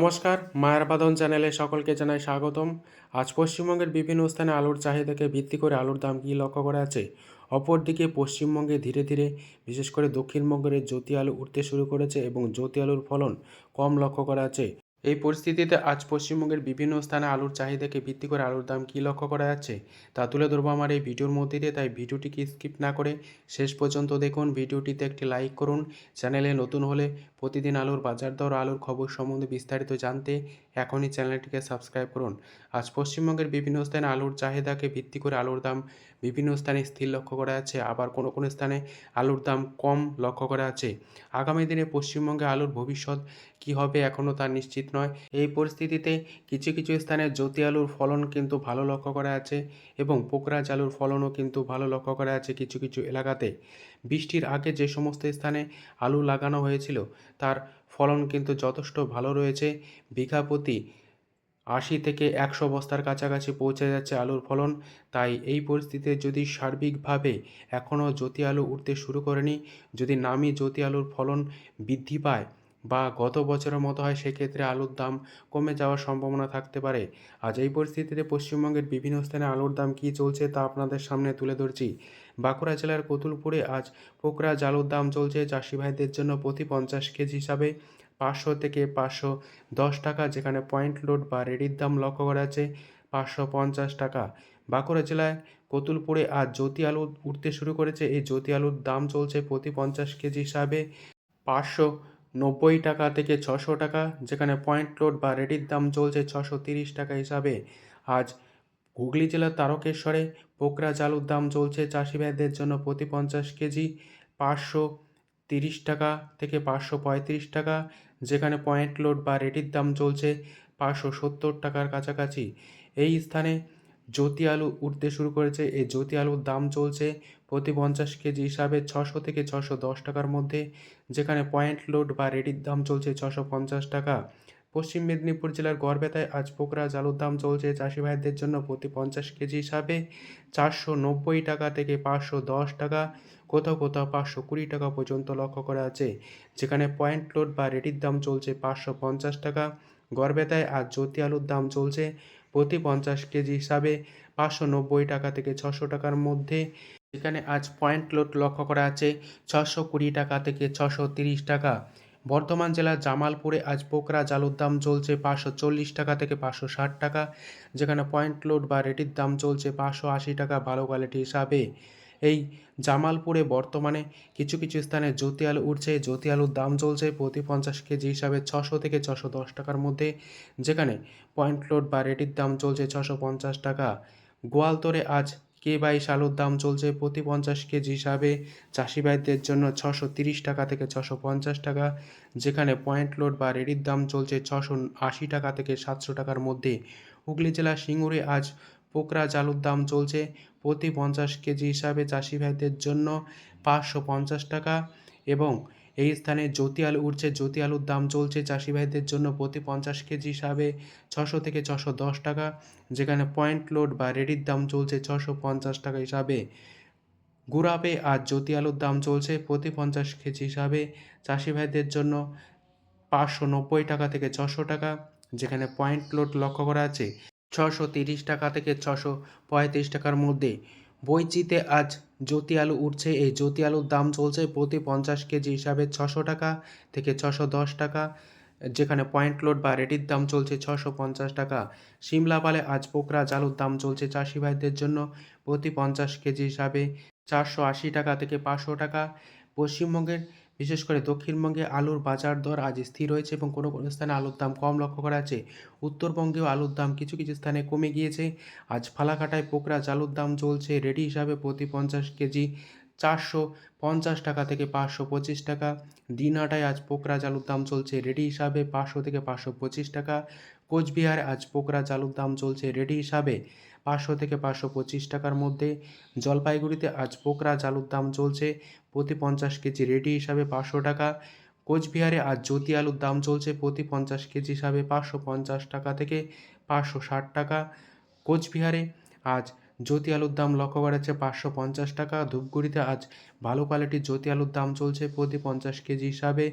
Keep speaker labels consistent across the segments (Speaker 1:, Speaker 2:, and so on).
Speaker 1: নমস্কার, মায়ের বাদন চ্যানেলে সকলকে জানাই স্বাগতম। আজ পশ্চিমবঙ্গের বিভিন্ন স্থানে আলুর চাহিদাকে ভিত্তি করে আলুর দাম কী লক্ষ্য করা আছে? অপরদিকে পশ্চিমবঙ্গে ধীরে ধীরে, বিশেষ করে দক্ষিণবঙ্গের জ্যোতি আলু উঠতে শুরু করেছে এবং জ্যোতি আলুর ফলন কম লক্ষ্য করা আছে। এই পরিস্থিতিতে আজ পশ্চিমবঙ্গের বিভিন্ন স্থানে আলুর চাহিদাকে ভিত্তি করে আলুর দাম কী লক্ষ্য করা যাচ্ছে তা তুলে ধরবো আমার এই ভিডিওর মধ্যে দিয়ে তাই ভিডিওটিকে স্কিপ না করে শেষ পর্যন্ত দেখুন। ভিডিওটিতে একটি লাইক করুন। চ্যানেলে নতুন হলে প্রতিদিন আলুর বাজার দর, আলুর খবর সম্বন্ধে বিস্তারিত জানতে এখনই চ্যানেলটিকে সাবস্ক্রাইব করুন। আজ পশ্চিমবঙ্গের বিভিন্ন স্থানে আলুর চাহিদাকে ভিত্তি করে আলুর দাম বিভিন্ন স্থানে স্থির লক্ষ্য করা যাচ্ছে। আবার কোনো কোনো স্থানে আলুর দাম কম লক্ষ্য করা আছে আগামী দিনে পশ্চিমবঙ্গে আলুর ভবিষ্যৎ কী হবে এখনও তা নিশ্চিত নয়। এই পরিস্থিতিতে কিছু কিছু স্থানে জ্যোতি আলুর ফলন কিন্তু ভালো লক্ষ্য করা আছে এবং পোকরাজ আলুর ফলনও কিন্তু ভালো লক্ষ্য করা আছে কিছু কিছু এলাকাতে। বৃষ্টির আগে যে সমস্ত স্থানে আলু লাগানো হয়েছিল, তার ফলন কিন্তু যথেষ্ট ভালো রয়েছে। বিঘা প্রতি আশি থেকে একশো বস্তার কাছাকাছি পৌঁছে যাচ্ছে আলুর ফলন। তাই এই পরিস্থিতিতে যদি সার্বিকভাবে এখনও জ্যোতি আলু উঠতে শুরু করেনি, যদি নামি জ্যোতি আলুর ফলন বৃদ্ধি পায় বা গত বছরের মতো হয়, সেক্ষেত্রে আলুর দাম কমে যাওয়ার সম্ভাবনা থাকতে পারে। আজ এই পরিস্থিতিতে পশ্চিমবঙ্গের বিভিন্ন স্থানে আলুর দাম কী চলছে তা আপনাদের সামনে তুলে ধরছি। বাঁকুড়া জেলার কতুলপুরে আজ পোকরা আলুর দাম চলছে চাষি ভাইদের জন্য প্রতি পঞ্চাশ কেজি হিসাবে পাঁচশো থেকে পাঁচশো দশ টাকা, যেখানে পয়েন্ট লোড বা রেডির দাম লক্ষ্য করা আছে পাঁচশো পঞ্চাশ টাকা। বাঁকুড়া জেলায় কতুলপুরে আজ জ্যোতি আলু উঠতে শুরু করেছে। এই জ্যোতি আলুর দাম চলছে প্রতি পঞ্চাশ কেজি হিসাবে পাঁচশো নব্বই টাকা থেকে ছশো টাকা, যেখানে পয়েন্ট লোড বা রেডির দাম চলছে ছশো তিরিশ টাকা হিসাবে। আজ হুগলি জেলার তারকেশ্বরে পোকরা চালুর দাম চলছে চাষি ভাইদের জন্য প্রতি পঞ্চাশ কেজি পাঁচশো তিরিশ টাকা থেকে পাঁচশো পঁয়ত্রিশ টাকা, যেখানে পয়েন্ট লোড বা রেডির দাম চলছে পাঁচশো সত্তর টাকার কাছাকাছি। এই স্থানে জ্যোতি আলু উঠতে শুরু করেছে। এই জ্যোতি আলুর দাম চলছে প্রতি পঞ্চাশ কেজি হিসাবে ছশো থেকে ছশো দশ টাকার মধ্যে, যেখানে পয়েন্ট লোড বা রেডির দাম চলছে ছশো পঞ্চাশ টাকা। পশ্চিম মেদিনীপুর জেলার গড়বেতায় আজ পোকরা আলুর দাম চলছে চাষি ভাইদের জন্য প্রতি পঞ্চাশ কেজি হিসাবে চারশো নব্বই টাকা থেকে পাঁচশো দশ টাকা, কোথাও কোথাও পাঁচশো কুড়ি টাকা পর্যন্ত লক্ষ্য করা আছে, যেখানে পয়েন্ট লোড বা রেডির দাম চলছে পাঁচশো পঞ্চাশ টাকা। গড়বেতায় আজ জ্যোতি আলুর দাম চলছে প্রতি পঞ্চাশ কেজি হিসাবে পাঁচশো নব্বই টাকা থেকে ছশো টাকার মধ্যে। এখানে আজ পয়েন্ট লোড লক্ষ্য করা আছে, ছশো কুড়ি টাকা থেকে ছশো তিরিশ টাকা। বর্ধমান জেলার জামালপুরে আজ পোকরা জালুর দাম চলছে পাঁচশো চল্লিশ টাকা থেকে পাঁচশো ষাট টাকা, যেখানে পয়েন্ট লোড বা রেটির দাম চলছে পাঁচশো আশি টাকা ভালো কোয়ালিটি হিসাবে। এই জামালপুরে বর্তমানে কিছু কিছু স্থানে জ্যোতি আলু উঠছে জ্যোতি আলুর দাম চলছে প্রতি পঞ্চাশ কেজি হিসাবে ছশো থেকে ছশো দশ টাকার মধ্যে, যেখানে পয়েন্ট লোড বা রেটির দাম চলছে ছশো পঞ্চাশ টাকা। গোয়ালতরে আজ কে বাইশ আলুর দাম চলছে প্রতি পঞ্চাশ কেজি হিসাবে চাষি ভাইদের জন্য ছশো তিরিশ টাকা থেকে ছশো পঞ্চাশ টাকা, যেখানে পয়েন্ট লোড বা রেডির দাম চলছে ছশো আশি টাকা থেকে সাতশো টাকার মধ্যে। হুগলি জেলার সিঙ্গুরে আজ পোকরা আলুর দাম চলছে প্রতি পঞ্চাশ কেজি হিসাবে চাষি ভাইদের জন্য পাঁচশো পঞ্চাশ টাকা এবং এই স্থানে জ্যোতি আলু উঠছে। জ্যোতি আলুর দাম চলছে চাষি ভাইদের জন্য প্রতি পঞ্চাশ কেজি হিসাবে ছশো থেকে ছশো দশ টাকা, যেখানে পয়েন্ট লোড বা রেডির দাম চলছে ছশো পঞ্চাশ টাকা হিসাবে। গুড়াপে আর জ্যোতি আলুর দাম চলছে প্রতি পঞ্চাশ কেজি হিসাবে চাষি ভাইদের জন্য পাঁচশো নব্বই টাকা থেকে ছশো টাকা, যেখানে পয়েন্ট লোড লক্ষ্য করা আছে। ছশো তিরিশ টাকা থেকে ছশো পঁয়ত্রিশ টাকার মধ্যে। বইচিতে আজ জ্যোতি আলু উঠছে। এই জ্যোতি আলুর দাম চলছে প্রতি পঞ্চাশ কেজি হিসাবে ছশো টাকা থেকে ছশো দশ টাকা, যেখানে পয়েন্ট লোড বা রেডির দাম চলছে ছশো পঞ্চাশ টাকা। সিমলাপালে আজ পোকরা আলুর দাম চলছে চাষি ভাইদের জন্য প্রতি পঞ্চাশ কেজি হিসাবে চারশো আশি টাকা থেকে পাঁচশো টাকা। পশ্চিমবঙ্গের বিশেষ করে দক্ষিণবঙ্গে আলুর বাজার দর আজ স্থির রয়েছে এবং কোনো কোনো স্থানে আলুর দাম কম লক্ষ্য করা আছে উত্তরবঙ্গেও আলুর দাম কিছু কিছু স্থানে কমে গিয়েছে। আজ ফালাকাটায় পোকরা চালুর দাম চলছে রেডি হিসাবে প্রতি পঞ্চাশ কেজি চারশো পঞ্চাশ টাকা থেকে পাঁচশো পঁচিশ টাকা। দিনহাটায় আজ পোকরা চালুর দাম চলছে রেডি হিসাবে পাঁচশো থেকে পাঁচশো পঁচিশ টাকা। কোচবিহারে আজ পোকরা চালুর দাম চলছে রেডি হিসাবে পাঁচশো থেকে পাঁচশো পঁচিশ টাকার মধ্যে। জলপাইগুড়িতে আজ পোকরা চালুর দাম চলছে প্রতি পঞ্চাশ কেজি রেডি হিসাবে পাঁচশো টাকা। কোচবিহারে আজ জ্যোতি আলুর দাম চলছে প্রতি পঞ্চাশ কেজি হিসাবে পাঁচশো পঞ্চাশ টাকা থেকে পাঁচশো ষাট টাকা। কোচবিহারে আজ জ্যোতি আলুর দাম লক্ষ্য করা যাচ্ছে পাঁচশো পঞ্চাশ টাকা। ধূপগুড়িতে আজ ভালো কোয়ালিটির জ্যোতি আলুর দাম চলছে প্রতি পঞ্চাশ কেজি হিসাবে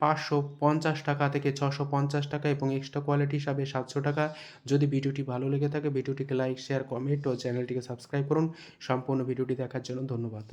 Speaker 1: পাঁচশো পঞ্চাশ টাকা থেকে ছশো পঞ্চাশ টাকা এবং এক্সট্রা কোয়ালিটি হিসাবে সাতশো টাকা। যদি ভিডিওটি ভালো লেগে থাকে, ভিডিওটিকে লাইক শেয়ার কমেন্ট ও চ্যানেলটিকে সাবস্ক্রাইব করুন। সম্পূর্ণ ভিডিওটি দেখার জন্য ধন্যবাদ।